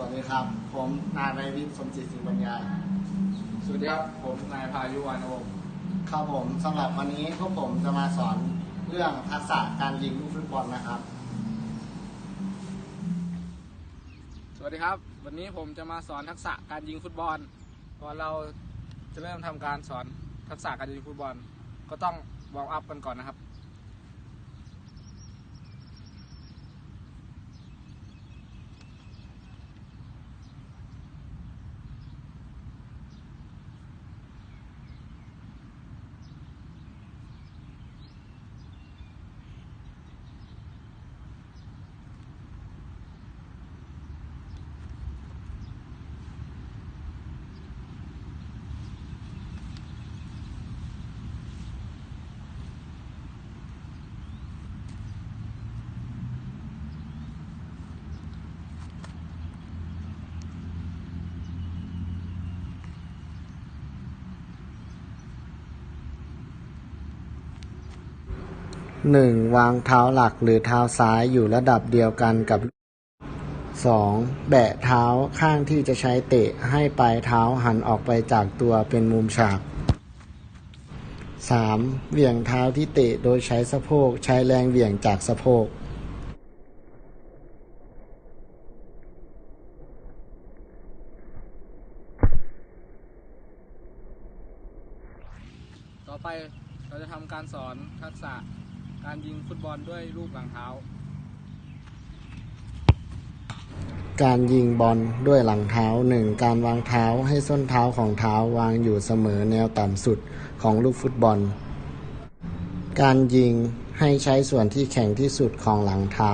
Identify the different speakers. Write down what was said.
Speaker 1: วัสดีครับ ผมนายไรวิทย์สมจิตสิงห์ปัญญา
Speaker 2: สวัสดีครับ ผมนายพายุวานวงศ์
Speaker 1: ครับผมสำหรับวันนี้พวกผมจะมาสอนเรื่องทักษะการยิงลูกฟุตบอลนะครับ
Speaker 2: สวัสดีครับ วันนี้ผมจะมาสอนทักษะการยิงฟุตบอลก่อนเราจะเริ่มทำการสอนทักษะการยิงฟุตบอล ก็ต้องวอร์มอัพกันก่อนนะครับ
Speaker 1: 1. วางเท้าหลักหรือเท้าซ้ายอยู่ระดับเดียวกันกับ 2. แบะเท้าข้างที่จะใช้เตะให้ปลายเท้าหันออกไปจากตัวเป็นมุมฉาก 3. เหวี่ยงเท้าที่เตะโดยใช้สะโพกใช้แรงเหวี่ยงจากสะโพก
Speaker 2: ต่อไปเราจะทำการสอนทักษะ การยิงฟุตบอลด้วยลูกหลังเท้า
Speaker 1: การยิงบอลด้วยหลังเท้า 1. การวางเท้าให้ส้นเท้าของเท้าวางอยู่เสมอแนวต่ำสุดของลูกฟุตบอล การยิงให้ใช้ส่วนที่แข็งที่สุดของหลังเท้า